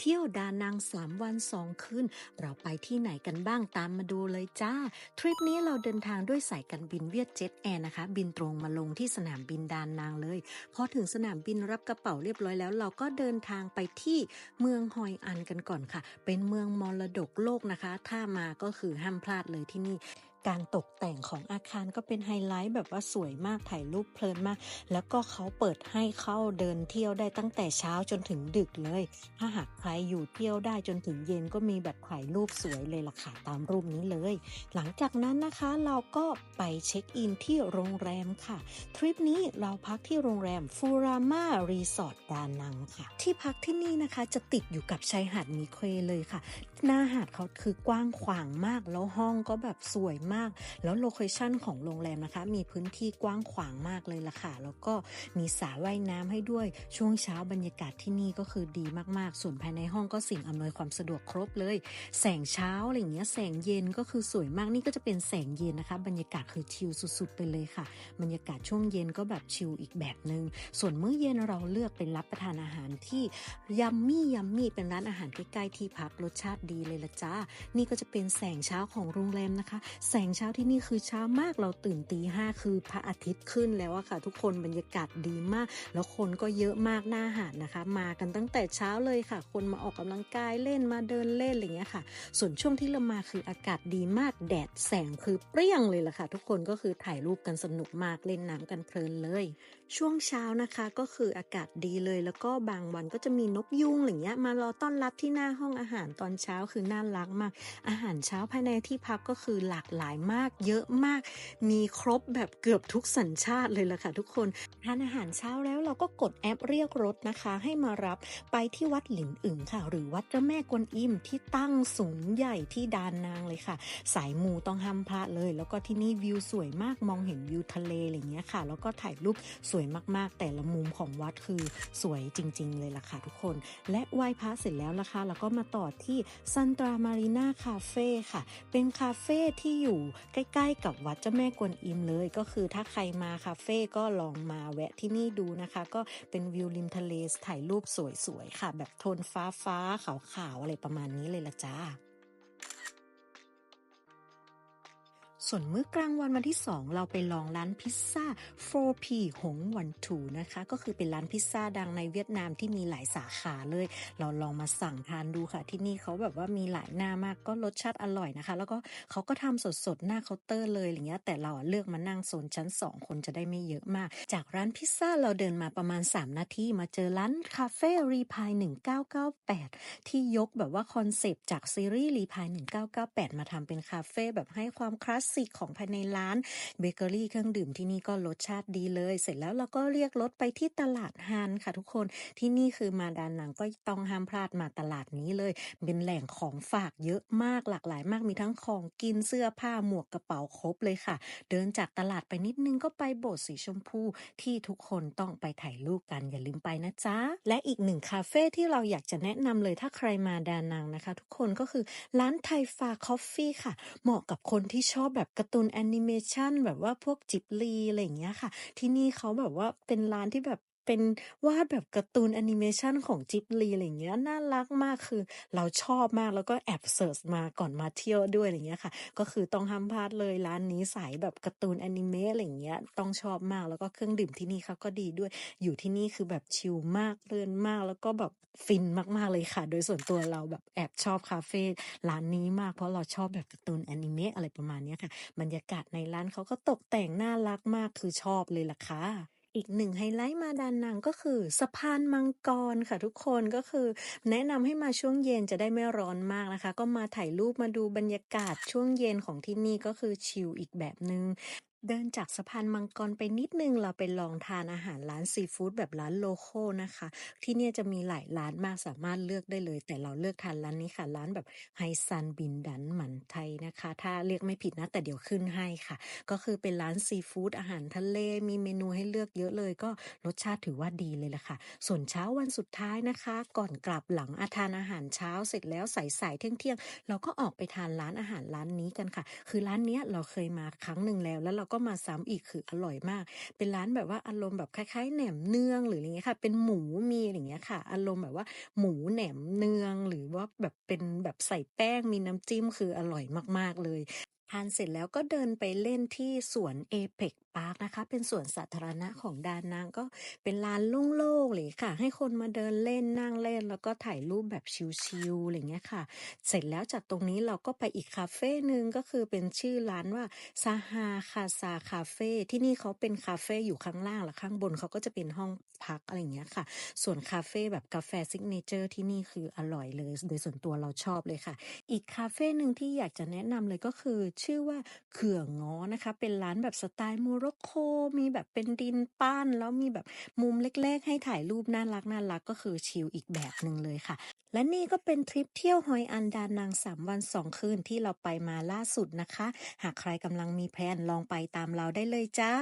เที่ยวดานังสามวันสองคืนเราไปที่ไหนกันบ้างตามมาดูเลยจ้า ทริปนี้เราเดินทางด้วยสายการบินเวียดเจ็ตแอร์นะคะ บินตรงมาลงที่สนามบินดานังเลยพอถึงสนามบินรับกระเป๋าเรียบร้อยแล้ว เราก็เดินทางไปที่เมืองฮอยอันกันก่อนค่ะ เป็นเมืองมรดกโลกนะคะ ถ้ามาก็คือห้ามพลาดเลยที่นี่ การตกแต่งของอาคารก็เป็นไฮไลท์แบบว่าสวยมากถ่ายรูปเพลินมาก แล้วก็เขาเปิดให้เข้าเดินเที่ยวได้ตั้งแต่เช้าจนถึงดึกเลย ถ้าหากใครอยู่เที่ยวได้จนถึงเย็นก็มีแบบถ่ายรูปสวยเลยล่ะค่ะตามรูปนี้เลย หลังจากนั้นนะคะเราก็ไปเช็คอินที่โรงแรมค่ะ ทริปนี้เราพักที่โรงแรมฟูรามารีสอร์ทดานังค่ะ ที่พักที่นี่นะคะจะติดอยู่กับชายหาดมีเควเลยค่ะ หน้าหาดเขาคือกว้างขวางมาก แล้วห้องก็แบบสวยมาก แล้วโลเคชั่นของโรงแรมนะคะ มีพื้นที่กว้างขวางมากเลยล่ะค่ะ แล้วก็มีสระว่ายน้ำให้ด้วย ช่วงเช้าบรรยากาศที่นี่ก็คือดีมากๆ ส่วนภายในห้องก็สิ่งอำนวยความสะดวกครบเลย แสงเช้าอะไรเงี้ย แสงเย็นก็คือสวยมาก นี่ก็จะเป็นแสงเย็นนะคะ บรรยากาศคือชิลสุดๆ ไปเลยค่ะ บรรยากาศช่วงเย็นก็แบบชิลอีกแบบหนึง่ง ส่วนมื้อเย็นเราเลือกเป็นรับประทานอาหารที่ยัมมี่ยัมมี่เป็นร้านอาหารใกล้ๆที่พักรสชาติดีเลยละจ้า นี่ก็จะเป็นแสงเช้าของโรงแรมนะคะ แสงเช้าที่นี่คือเช้ามากเราตื่นตีห้าคือพระอาทิตย์ขึ้นแล้วอะค่ะ ทุกคนบรรยากาศดีมาก แล้วคนก็เยอะมากหน้าหาดนะคะ มากันตั้งแต่เช้าเลยค่ะ คนมาออกกำลังกายเล่นมาเดินเล่นอะไรเงี้ยค่ะ ส่วนช่วงที่เรามาคืออากาศดีมากแดดแสงคือเปรี้ยงเลยล่ะค่ะ ทุกคนก็คือถ่ายรูปกันสนุกมากเล่นน้ำกันเพลินเลย ช่วงเช้านะคะก็คืออากาศดีเลย แล้วก็บางวันก็จะมีนกยุงอะไรเงี้ยมารอต้อนรับที่หน้าห้องอาหารตอนเช้าคือน่ารักมาก อาหารเช้าภายในที่พักก็คือหลากหลายมาก เยอะมาก มีครบแบบเกือบทุกสัญชาติเลยล่ะค่ะทุกคนทานอาหารเช้าแล้วเราก็กดแอปเรียกรถนะคะ ให้มารับไปที่วัดหลินอึ่งค่ะ หรือวัดเจ้าแม่กวนอิมที่ตั้งสูงใหญ่ที่ดานนางเลยค่ะ สายมูต้องห้ามพลาดเลย แล้วก็ที่นี่วิวสวยมากมองเห็นวิวทะเลอะไรเงี้ยค่ะ แล้วก็ถ่ายรูปสวยมากๆ แต่ละมุมของวัดคือสวยจริง ๆ เลยล่ะค่ะทุกคน และไหว้พระเสร็จแล้วนะคะเราก็มาต่อที่ซันตรามารีนาคาเฟ่ค่ะ เป็นคาเฟ่ที่อยู่ใกล้ๆ กับวัดเจ้าแม่กวนอิมเลย ก็คือถ้าใครมาคาเฟ่ก็ลองมาแวะที่นี่ดูนะคะ ก็เป็นวิวริมทะเลถ่ายรูปสวยๆค่ะ แบบโทนฟ้าฟ้าๆขาวๆอะไรประมาณนี้เลยละจ้า ส่วนมื้อกลางวันวันที่ 2 เราไปลองร้านพิซซ่า 4P หงวันถูนะคะ ก็คือเป็นร้านพิซซ่าดังในเวียดนามที่มีหลายสาขาเลย เราลองมาสั่งทานดูค่ะ ที่นี่เขาแบบว่ามีหลายหน้ามากก็รสชาติอร่อยนะคะ แล้วก็เขาก็ทำสดๆ หน้าเคาน์เตอร์เลยอย่างเงี้ยแต่เราเลือกมานั่งโซนชั้น 2 คนจะได้ไม่เยอะมาก จากร้านพิซซ่าเราเดินมาประมาณ 3 นาทีมาเจอร้านคาเฟ่รีพาย1998 ที่ยกแบบว่าคอนเซปต์จากซีรีส์รีพาย1998 มาทำเป็นคาเฟ่แบบให้ความคลาสสิกของภายในร้านเบเกอรี่เครื่องดื่มที่นี่ก็รสชาติดีเลย เสร็จแล้วเราก็เรียกรถไปที่ตลาดฮานค่ะทุกคนที่นี่คือมาดานหนังก็ต้องห้ามพลาดมาตลาดนี้เลย เป็นแหล่งของฝากเยอะมากหลากหลายมากมีทั้งของกินเสื้อผ้าหมวกกระเป๋าครบเลยค่ะ เดินจากตลาดไปนิดนึงก็ไปโบสถ์สีชมพูที่ทุกคนต้องไปถ่ายรูปกันอย่าลืมไปนะจ๊ะ และอีกหนึ่งคาเฟ่ที่เราอยากจะแนะนำเลยถ้าใครมาดานังนะคะ ทุกคนก็คือร้านไทฟาคอฟฟี่ค่ะ เหมาะกับคนที่ชอบแบบการ์ตูนแอนิเมชันแบบว่าพวกจิบลีอะไรอย่างเงี้ยค่ะ ที่นี่เขาแบบว่าเป็นร้านที่แบบ เป็นวาดแบบการ์ตูนแอนิเมชันของจิบลีอะไรอย่างเงี้ยน่ารักมากคือเราชอบมากแล้วก็แอบเสิร์ชมาก่อนมาเที่ยวด้วยอะไรเงี้ยค่ะ ก็คือต้องห้ามพลาดเลยร้านนี้สายแบบการ์ตูนแอนิเมะอะไรเงี้ยต้องชอบมากแล้วก็เครื่องดื่มที่นี่เขาก็ดีด้วย อยู่ที่นี่คือแบบชิลมากเพลินมากแล้วก็แบบฟินมากๆเลยค่ะ โดยส่วนตัวเราแบบแอบชอบคาเฟ่ร้านนี้มากเพราะเราชอบแบบการ์ตูนแอนิเมะอะไรประมาณเนี้ยค่ะ บรรยากาศในร้านเขาก็ตกแต่งน่ารักมากคือชอบเลยล่ะค่ะ อีกหนึ่งไฮไลท์มาดานนังก็คือ สะพานมังกรค่ะทุกคนก็คือ แนะนำให้มาช่วงเย็นจะได้ไม่ร้อนมากนะคะ ก็มาถ่ายรูปมาดูบรรยากาศช่วงเย็นของที่นี่ก็คือชิลอีกแบบหนึง่ง เดินจากสะพานมังกรไปนิดนึงเราไปลองทานอาหารร้านซีฟู้ดแบบร้านโลโก้นะคะ ที่เนี่ยจะมีหลายร้านมากสามารถเลือกได้เลย แต่เราเลือกทานร้านนี้ค่ะ ร้านแบบไฮซันบินดันหมันไทยนะคะ ถ้าเรียกไม่ผิดนะ แต่เดี๋ยวขึ้นให้ค่ะ ก็คือเป็นร้านซีฟู้ดอาหารทะเลมีเมนูให้เลือกเยอะเลย ก็รสชาติถือว่าดีเลยล่ะค่ะ ส่วนเช้าวันสุดท้ายนะคะ ก่อนกลับหลังอาทานอาหารเช้าเสร็จแล้วสายๆเที่ยงๆเราก็ออกไปทานร้านอาหารร้านนี้กันค่ะ คือร้านเนี้ยเราเคยมาครั้งหนึ่งแล้วแล้วเราก็มาซ้ำอีกคืออร่อยมาก เป็นร้านแบบว่าอารมณ์แบบคล้ายๆแหนมเนืองหรืออะไรเงี้ยค่ะ เป็นหมูมีอะไรเงี้ยค่ะ อารมณ์แบบว่าหมูแหนมเนืองหรือว่าแบบเป็นแบบใส่แป้งมีน้ำจิ้มคืออร่อยมากๆเลยทานเสร็จแล้วก็เดินไปเล่นที่สวนเอเปกปาร์คนะคะ เป็นสวนสาธารณะของดานางก็เป็นลานโล่งๆเลยค่ะ ให้คนมาเดินเล่นนั่งเล่น แล้วก็ถ่ายรูปแบบชิลๆอะไรเงี้ยค่ะ เสร็จแล้วจากตรงนี้เราก็ไปอีกคาเฟ่หนึ่งก็คือเป็นชื่อร้านว่าซาฮาคาซาคาเฟ่ที่นี่เขาเป็นคาเฟ่อยู่ข้างล่างแล้วข้างบนเขาก็จะเป็นห้องพักอะไรเงี้ยค่ะ ส่วนคาเฟ่แบบกาแฟซิกเนเจอร์ที่นี่คืออร่อยเลย โดยส่วนตัวเราชอบเลยค่ะ อีกคาเฟ่หนึ่งที่อยากจะแนะนำเลยก็คือ ชื่อว่าเขื่องง้อนะคะ เป็นร้านแบบสไตล์โมร็อกโค มีแบบเป็นดินปั้น แล้วมีแบบมุมเล็กๆ ให้ถ่ายรูปน่ารักน่ารักก็คือชิลอีกแบบหนึ่งเลยค่ะ และนี่ก็เป็นทริปเที่ยวฮอยอันดานางสามวันสองคืนที่เราไปมาล่าสุดนะคะ หากใครกำลังมีแพลนลองไปตามเราได้เลยจ้า